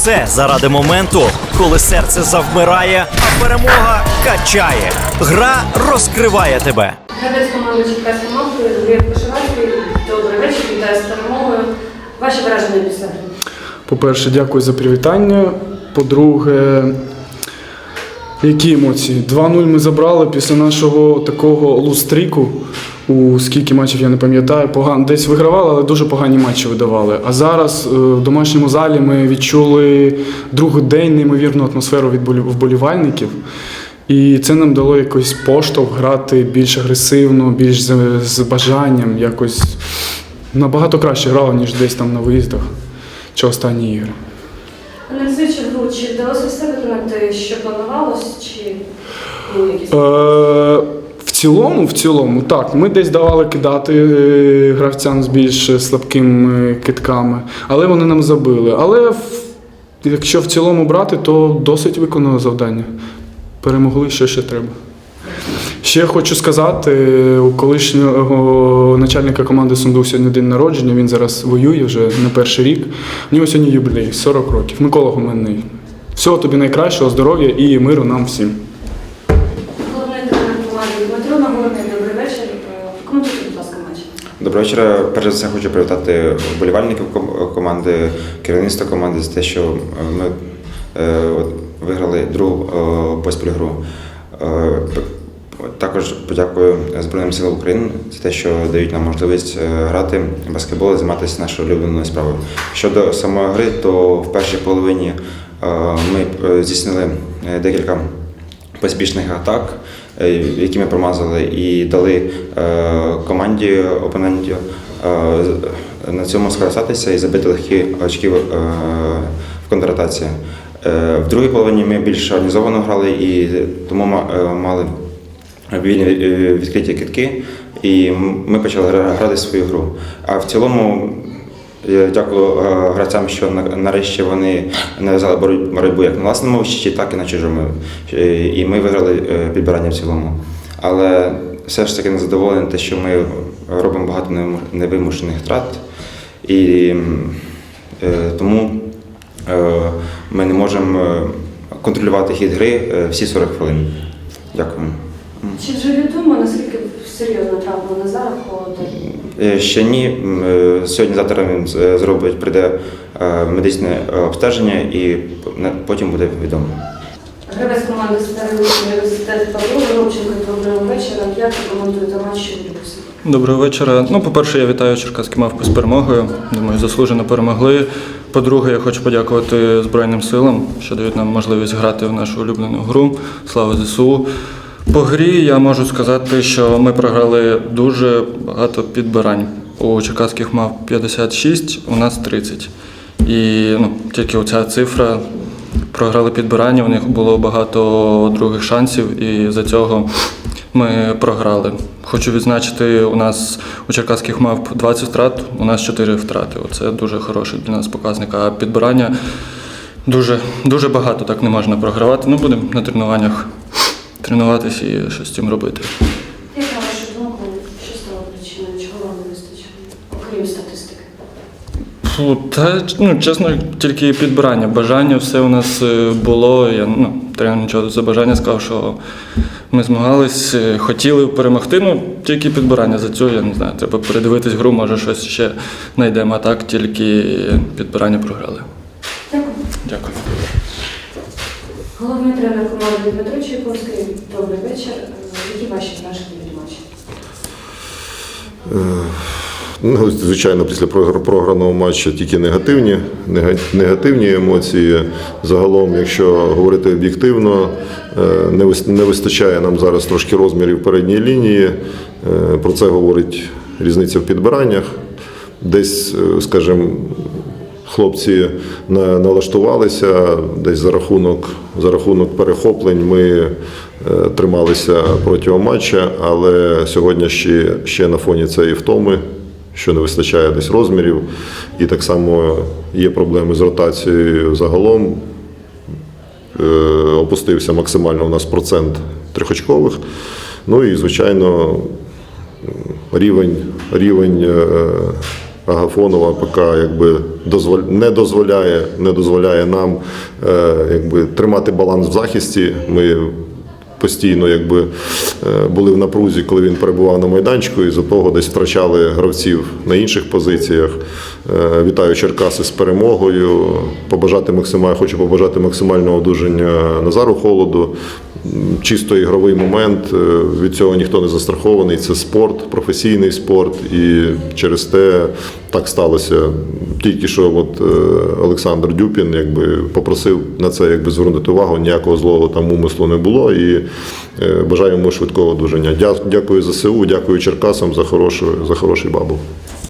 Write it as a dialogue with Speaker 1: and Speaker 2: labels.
Speaker 1: все заради моменту, коли серце завмирає, а перемога качає. Гра розкриває тебе.
Speaker 2: Гравець команди Черкаська мавки Андрій. Добрий вечір, вітаю з перемогою. Ваші враження після гри?
Speaker 3: По-перше, дякую за привітання. По-друге, які емоції? 2-0 ми забрали після нашого такого лустріку. У скільки матчів я не пам'ятаю, погано десь вигравали, але дуже погані матчі видавали. А зараз е, в домашньому залі ми відчули другий день неймовірну атмосферу від вболівальників. І це нам дало якийсь поштовх грати більш агресивно, більш з, з бажанням, якось набагато краще грали, ніж десь там на виїздах чи останні ігри.
Speaker 2: Аналізуючи гру, чи вдалося все виконати, що планувалось, чи були якісь?
Speaker 3: Е, цілому, в цілому, так, ми десь давали кидати е, гравцям з більш слабкими китками, але вони нам забили. Але якщо в цілому брати, то досить виконали завдання. Перемогли, що ще треба. Ще хочу сказати, у колишнього начальника команди Сундук сьогодні день народження, він зараз воює вже не перший рік. У нього сьогодні юбілей 40 років. Микола Гуменний. Всього тобі найкращого, здоров'я і миру нам всім.
Speaker 2: Головний тренер команди Дмитро Нагорний, добрий вечір. Е, Коментуйте, будь ласка, матч.
Speaker 4: Доброго вечора. Перш за все хочу привітати вболівальників команди, керівництво команди за те, що е, ми е, виграли другу е, поспіль гру. Також подякую Збройним силам України за те, що дають нам можливість грати в баскетбол і займатися нашою улюбленою справою. Щодо самої гри, то в першій половині ми здійснили декілька поспішних атак, які ми промазали, і дали е, команді опонентів е, на цьому скористатися і забити легкі очки в е, в. Е, другій половині ми більш організовано грали і тому ма- е, мали вільні е, відкриті китки, і ми почали грати свою гру. А в цілому я дякую е, гравцям, що на- нарешті вони нав'язали бороть- боротьбу як на власному щиті, так і на чужому. Е, І ми виграли е, підбирання в цілому. Але все ж таки не задоволений те, що ми робимо багато невим- невимушених втрат. І е, тому е, ми не можемо е, контролювати хід гри е, всі 40 хвилин. Дякую.
Speaker 2: Чи вже відомо, наскільки серйозно травма Назара Холода?
Speaker 4: Е, Ще ні. Е, Сьогодні-завтра він е, зробить, прийде медичне обстеження і потім буде відомо.
Speaker 2: Гравець команди Старий університет Павло Горобченко, доброго вечора. Як ви коментуєте матч, що?
Speaker 5: Доброго вечора. Ну, по-перше, я вітаю Черкаські мавпи з перемогою. Думаю, заслужено перемогли. По-друге, я хочу подякувати Збройним силам, що дають нам можливість грати в нашу улюблену гру. Слава ЗСУ. По грі я можу сказати, що ми програли дуже багато підбирань. У черкаських мав 56, у нас 30. І ну, тільки оця цифра програли підбирання, у них було багато других шансів, і за цього ми програли. Хочу відзначити, у нас у черкаських мавп 20 втрат, у нас 4 втрати. Оце дуже хороший для нас показник. А підбирання дуже, дуже багато так не можна програвати. Ну, будемо на тренуваннях тренуватися і щось з цим робити.
Speaker 2: Як на вашу думку, що стало причиною, чого вам не вистачило, окрім статистики?
Speaker 5: Фу, та ну, чесно, тільки підбирання. Бажання все у нас е, було. Я ну, тренер нічого за бажання сказав, що ми змагались, е, хотіли перемогти. Ну, тільки підбирання за цього, я не знаю. Треба передивитись гру, може щось ще знайдемо. А так тільки підбирання програли.
Speaker 2: Дякую.
Speaker 5: Дякую.
Speaker 2: Головний тренер команди Дмитро Чайковський, добрий вечір. Е, Які ваші враження від матчу?
Speaker 6: Ну, звичайно, після прогр- програного матчу тільки негативні, негативні емоції. Загалом, якщо говорити об'єктивно, е, не вистачає нам зараз трошки розмірів передньої лінії. Е, Про це говорить різниця в підбираннях. Десь, е, скажімо, хлопці налаштувалися десь за рахунок, за рахунок перехоплень. Ми е, трималися протягом матча, але сьогодні ще, ще на фоні цієї втоми, що не вистачає десь розмірів, і так само є проблеми з ротацією загалом. Е, Опустився максимально у нас процент трьохочкових. Ну і, звичайно, рівень, рівень е, Агафонова поки якби дозволь... не дозволяє, не дозволяє нам е, якби тримати баланс в захисті. Ми постійно якби е, були в напрузі, коли він перебував на майданчику, і за того десь втрачали гравців на інших позиціях. Е, Вітаю Черкаси з перемогою. Побажати максимально, хочу побажати максимального одужання Назару Холоду. Чисто ігровий момент. е, Від цього ніхто не застрахований. Це спорт, професійний спорт, і через те так сталося. Тільки що от, е, Олександр Дюпін якби попросив на це якби звернути увагу. Ніякого злого там умислу не було. І е, бажаю йому швидкого одужання. Дя- Дякую ЗСУ, дякую Черкасам за хорошу, за хороший бабл.